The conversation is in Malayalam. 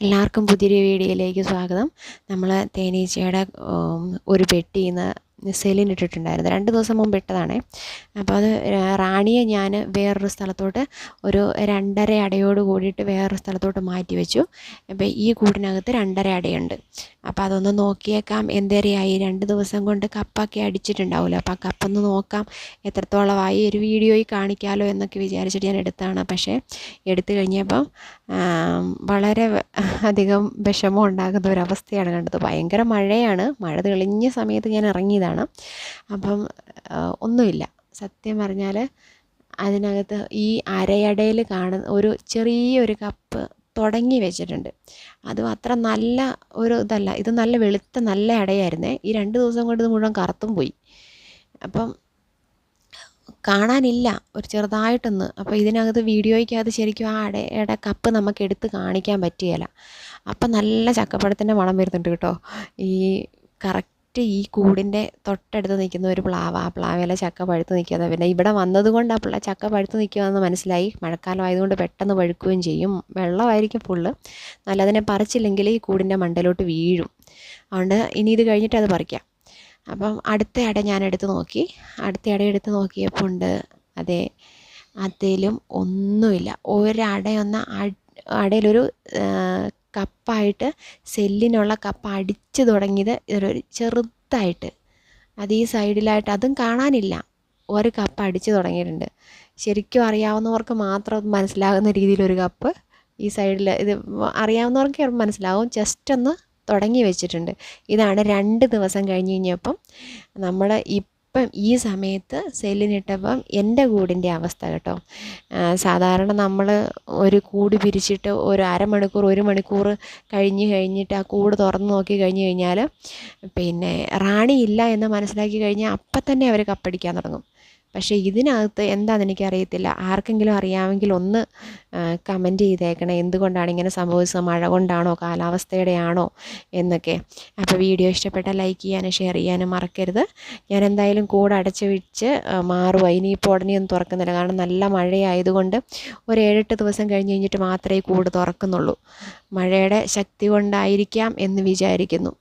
എല്ലാവർക്കും പുതിയൊരു വീഡിയോയിലേക്ക് സ്വാഗതം. നമ്മൾ തേനീച്ചയുടെ ഒരു പെട്ടിയിൽ നിന്ന് സെലിൻ ഇട്ടിട്ടുണ്ടായിരുന്നു. രണ്ട് ദിവസം മുമ്പ് ഇട്ടതാണേ. അപ്പോൾ അത് റാണിയെ ഞാൻ വേറൊരു സ്ഥലത്തോട്ട് ഒരു രണ്ടര അടയോട് കൂടിയിട്ട് വേറൊരു സ്ഥലത്തോട്ട് മാറ്റി വെച്ചു. അപ്പോൾ ഈ കൂടിനകത്ത് രണ്ടര അടയുണ്ട്. അപ്പോൾ അതൊന്ന് നോക്കിയേക്കാം. എന്തേരെയായി രണ്ട് ദിവസം കൊണ്ട് കപ്പൊക്കെ അടിച്ചിട്ടുണ്ടാവുമല്ലോ അപ്പോൾ ആ കപ്പൊന്ന് നോക്കാം. എത്രത്തോളമായി? ഒരു വീഡിയോയിൽ കാണിക്കാമല്ലോ എന്നൊക്കെ വിചാരിച്ചിട്ട് ഞാൻ എടുത്താണ്. പക്ഷേ എടുത്തു കഴിഞ്ഞപ്പോൾ വളരെ അധികം വിഷമം ഉണ്ടാകുന്ന ഒരവസ്ഥയാണ് കണ്ടത്. ഭയങ്കര മഴയാണ്. മഴ തെളിഞ്ഞ സമയത്ത് ഞാൻ ഇറങ്ങിയതാണ്. അപ്പം ഒന്നുമില്ല. സത്യം പറഞ്ഞാൽ അതിനകത്ത് ഈ അരയടയിൽ കാണുന്ന ഒരു ചെറിയൊരു കപ്പ് തുടങ്ങി വെച്ചിട്ടുണ്ട്. അതും അത്ര നല്ല ഒരു ഇതല്ല. ഇത് നല്ല വെളുത്ത നല്ല അടയായിരുന്നേ. ഈ രണ്ട് ദിവസം കൊണ്ട് ഇത് മുഴുവൻ കറുത്തും പോയി. അപ്പം കാണാനില്ല. ഒരു ചെറുതായിട്ടൊന്ന്. അപ്പോൾ ഇതിനകത്ത് വീഡിയോയ്ക്കകത്ത് ശരിക്കും ആ അടയുടെ കപ്പ് നമുക്ക് എടുത്ത് കാണിക്കാൻ പറ്റുകയില്ല. അപ്പം നല്ല ചക്കപ്പഴത്തിന്റെ മണം വരുന്നുണ്ട് കേട്ടോ. ഈ കറക്റ്റ് ഈ കൂടിന്റെ തൊട്ടടുത്ത് നിൽക്കുന്ന ഒരു പ്ലാവ്. ആ പ്ലാവേല ചക്ക പഴുത്ത് നിൽക്കുന്നത് പിന്നെ ഇവിടെ വന്നതുകൊണ്ട് ആ പിള്ള ചക്ക പഴുത്ത് നിൽക്കുകയെന്ന് മനസ്സിലായി. മഴക്കാലം ആയതുകൊണ്ട് പെട്ടെന്ന് പഴുക്കുകയും ചെയ്യും. വെള്ളമായിരിക്കും ഫുള്ള്. നല്ലതിനെ പറിച്ചില്ലെങ്കിൽ ഈ കൂടിന്റെ മണ്ടയിലോട്ട് വീഴും. അതുകൊണ്ട് ഇനി ഇത് കഴിഞ്ഞിട്ട് അത് പറിക്കാം. അപ്പം അടുത്ത ഇട ഞാൻ എടുത്ത് നോക്കി. അടുത്ത ഇട എടുത്ത് നോക്കിയപ്പോൾ ഉണ്ട്. അതെ അതിലും ഒന്നുമില്ല. ഒരടയൊന്ന് അടയിലൊരു കപ്പായിട്ട് സെല്ലിനുള്ള കപ്പ അടിച്ചു തുടങ്ങിയത് ഒരു ചെറുതായിട്ട്. അത് ഈ സൈഡിലായിട്ട് അതും കാണാനില്ല. ഒരു കപ്പ് അടിച്ചു തുടങ്ങിയിട്ടുണ്ട്. ശരിക്കും അറിയാവുന്നവർക്ക് മാത്രം മനസ്സിലാകുന്ന രീതിയിലൊരു കപ്പ് ഈ സൈഡിൽ ഇത് അറിയാവുന്നവർക്ക് മനസ്സിലാവും. ജസ്റ്റ് ഒന്ന് തുടങ്ങി വെച്ചിട്ടുണ്ട്. ഇതാണ് രണ്ട് ദിവസം കഴിഞ്ഞ് കഴിഞ്ഞപ്പം നമ്മൾ ഇപ്പം ഈ സമയത്ത് സെല്ലിനിട്ടപ്പം എന്റെ കൂടിന്റെ അവസ്ഥ കേട്ടോ. സാധാരണ നമ്മൾ ഒരു കൂട് പിരിച്ചിട്ട് ഒരു അരമണിക്കൂർ ഒരു മണിക്കൂർ കഴിഞ്ഞ് കഴിഞ്ഞിട്ട് ആ കൂട് തുറന്ന് നോക്കി കഴിഞ്ഞ് കഴിഞ്ഞാൽ പിന്നെ റാണി ഇല്ല എന്ന് മനസ്സിലാക്കി കഴിഞ്ഞാൽ അപ്പം തന്നെ അവർ കപ്പടിക്കാൻ തുടങ്ങും. പക്ഷേ ഇതിനകത്ത് എന്താണെന്ന് എനിക്കറിയത്തില്ല ആർക്കെങ്കിലും അറിയാമെങ്കിൽ ഒന്ന് കമന്റ് ചെയ്തേക്കണേ. എന്തുകൊണ്ടാണ് ഇങ്ങനെ സംഭവിച്ചത്? മഴ കൊണ്ടാണോ? കാലാവസ്ഥയുടെ ആണോ എന്നൊക്കെ. അപ്പോൾ വീഡിയോ ഇഷ്ടപ്പെട്ടാൽ ലൈക്ക് ചെയ്യാനും ഷെയർ ചെയ്യാനും മറക്കരുത്. ഞാൻ എന്തായാലും കൂടെ അടച്ചു വെച്ച് മാറുമോ ഇനിയിപ്പോൾ ഉടനെയൊന്നും തുറക്കുന്നില്ല. കാരണം നല്ല മഴയായതുകൊണ്ട് ഒരു ഏഴെട്ട് ദിവസം കഴിഞ്ഞ് കഴിഞ്ഞിട്ട് മാത്രമേ കൂട് തുറക്കുന്നുള്ളൂ. മഴയുടെ ശക്തി കൊണ്ടായിരിക്കാം എന്ന് വിചാരിക്കുന്നു.